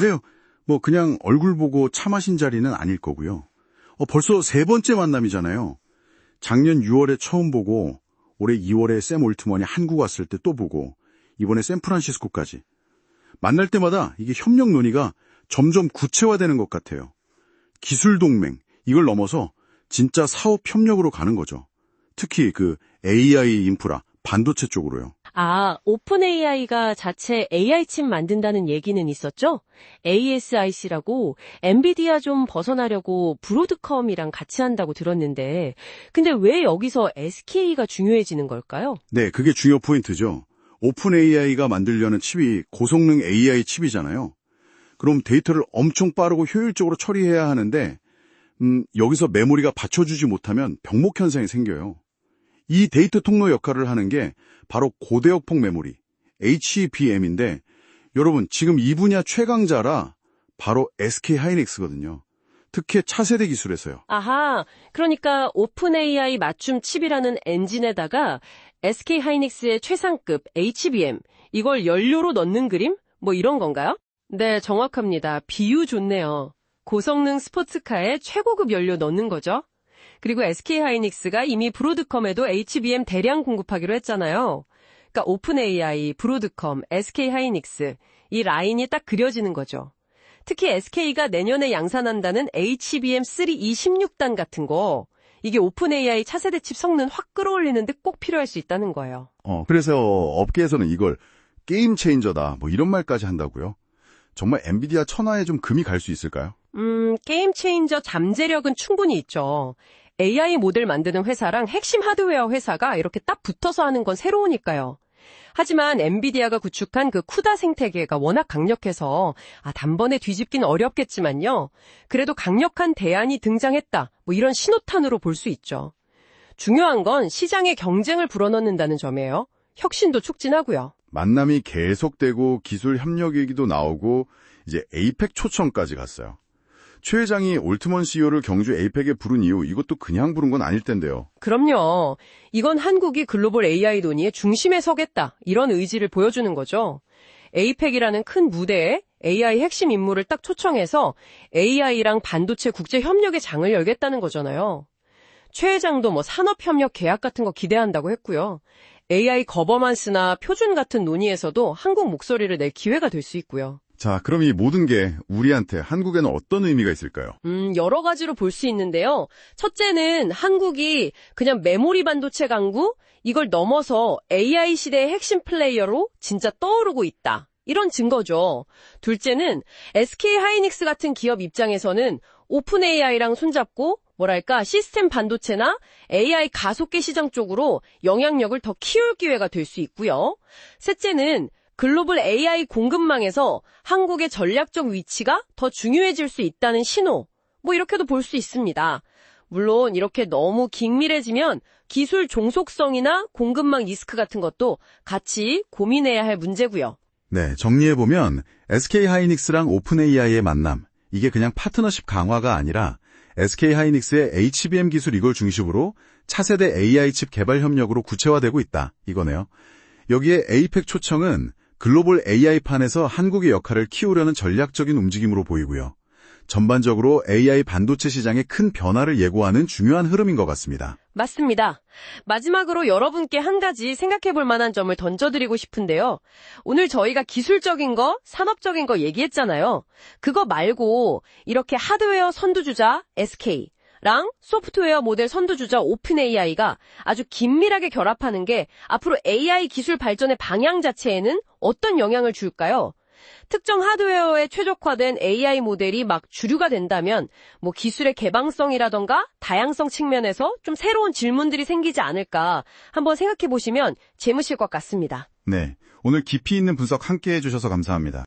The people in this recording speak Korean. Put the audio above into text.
맞아요. 뭐 그냥 얼굴 보고 차 마신 자리는 아닐 거고요. 어, 벌써 세 번째 만남이잖아요. 작년 6월에 처음 보고 올해 2월에 샘 올트먼이 한국 왔을 때 또 보고 이번에 샌프란시스코까지. 만날 때마다 이게 협력 논의가 점점 구체화되는 것 같아요. 기술 동맹, 이걸 넘어서 진짜 사업 협력으로 가는 거죠. 특히 그 AI 인프라, 반도체 쪽으로요. 아, 오픈 AI가 자체 AI 칩 만든다는 얘기는 있었죠? ASIC라고 엔비디아 좀 벗어나려고 브로드컴이랑 같이 한다고 들었는데, 근데 왜 여기서 SK가 중요해지는 걸까요? 네, 그게 중요 포인트죠. 오픈 AI가 만들려는 칩이 고성능 AI 칩이잖아요. 그럼 데이터를 엄청 빠르고 효율적으로 처리해야 하는데, 음, 여기서 메모리가 받쳐주지 못하면 병목 현상이 생겨요. 이 데이터 통로 역할을 하는 게 바로 고대역폭 메모리, HBM인데, 여러분, 지금 이 분야 최강자라 바로 SK 하이닉스거든요. 특히 차세대 기술에서요. 아하, 그러니까 오픈 AI 맞춤 칩이라는 엔진에다가 SK 하이닉스의 최상급 HBM, 이걸 연료로 넣는 그림? 뭐 이런 건가요? 네, 정확합니다. 비유 좋네요. 고성능 스포츠카에 최고급 연료 넣는 거죠. 그리고 SK 하이닉스가 이미 브로드컴에도 HBM 대량 공급하기로 했잖아요. 그러니까 오픈 AI, 브로드컴, SK 하이닉스 이 라인이 딱 그려지는 거죠. 특히 SK가 내년에 양산한다는 HBM3 26단 같은 거 이게 오픈 AI 차세대 칩 성능 확 끌어올리는데 꼭 필요할 수 있다는 거예요. 어, 그래서 업계에서는 이걸 게임 체인저다, 뭐 이런 말까지 한다고요. 정말 엔비디아 천하에 좀 금이 갈 수 있을까요? 음, 게임 체인저 잠재력은 충분히 있죠. AI 모델 만드는 회사랑 핵심 하드웨어 회사가 이렇게 딱 붙어서 하는 건 새로우니까요. 하지만 엔비디아가 구축한 그 쿠다 생태계가 워낙 강력해서 아, 단번에 뒤집기는 어렵겠지만요. 그래도 강력한 대안이 등장했다. 뭐 이런 신호탄으로 볼 수 있죠. 중요한 건 시장의 경쟁을 불어넣는다는 점이에요. 혁신도 촉진하고요. 만남이 계속되고 기술 협력 얘기도 나오고 이제 에이펙 초청까지 갔어요. 최 회장이 올트먼 CEO를 경주 에이펙에 부른 이유 이것도 그냥 부른 건 아닐 텐데요. 그럼요. 이건 한국이 글로벌 AI 논의의 중심에 서겠다. 이런 의지를 보여주는 거죠. 에이펙이라는 큰 무대에 AI 핵심 인물을 딱 초청해서 AI랑 반도체 국제 협력의 장을 열겠다는 거잖아요. 최 회장도 뭐 산업협력 계약 같은 거 기대한다고 했고요. AI 거버만스나 표준 같은 논의에서도 한국 목소리를 낼 기회가 될 수 있고요. 자, 그럼 이 모든 게 우리한테 한국에는 어떤 의미가 있을까요? 음, 여러 가지로 볼 수 있는데요. 첫째는 한국이 그냥 메모리 반도체 강구, 이걸 넘어서 AI 시대의 핵심 플레이어로 진짜 떠오르고 있다. 이런 증거죠. 둘째는 SK 하이닉스 같은 기업 입장에서는 오픈 AI랑 손잡고 뭐랄까 시스템 반도체나 AI 가속계 시장 쪽으로 영향력을 더 키울 기회가 될 수 있고요. 셋째는 글로벌 AI 공급망에서 한국의 전략적 위치가 더 중요해질 수 있다는 신호. 뭐 이렇게도 볼 수 있습니다. 물론 이렇게 너무 긴밀해지면 기술 종속성이나 공급망 리스크 같은 것도 같이 고민해야 할 문제고요. 네, 정리해보면 SK 하이닉스랑 오픈 AI의 만남, 이게 그냥 파트너십 강화가 아니라 SK 하이닉스의 HBM 기술 이걸 중심으로 차세대 AI 칩 개발 협력으로 구체화되고 있다. 이거네요. 여기에 에이펙 초청은 글로벌 AI판에서 한국의 역할을 키우려는 전략적인 움직임으로 보이고요. 전반적으로 AI 반도체 시장의 큰 변화를 예고하는 중요한 흐름인 것 같습니다. 맞습니다. 마지막으로 여러분께 한 가지 생각해 볼 만한 점을 던져드리고 싶은데요. 오늘 저희가 기술적인 거, 산업적인 거 얘기했잖아요. 그거 말고 이렇게 하드웨어 선두주자 SK, 랑 소프트웨어 모델 선두주자 오픈 AI가 아주 긴밀하게 결합하는 게 앞으로 AI 기술 발전의 방향 자체에는 어떤 영향을 줄까요? 특정 하드웨어에 최적화된 AI 모델이 막 주류가 된다면 뭐 기술의 개방성이라던가 다양성 측면에서 좀 새로운 질문들이 생기지 않을까 한번 생각해 보시면 재밌을 것 같습니다. 네, 오늘 깊이 있는 분석 함께 해주셔서 감사합니다.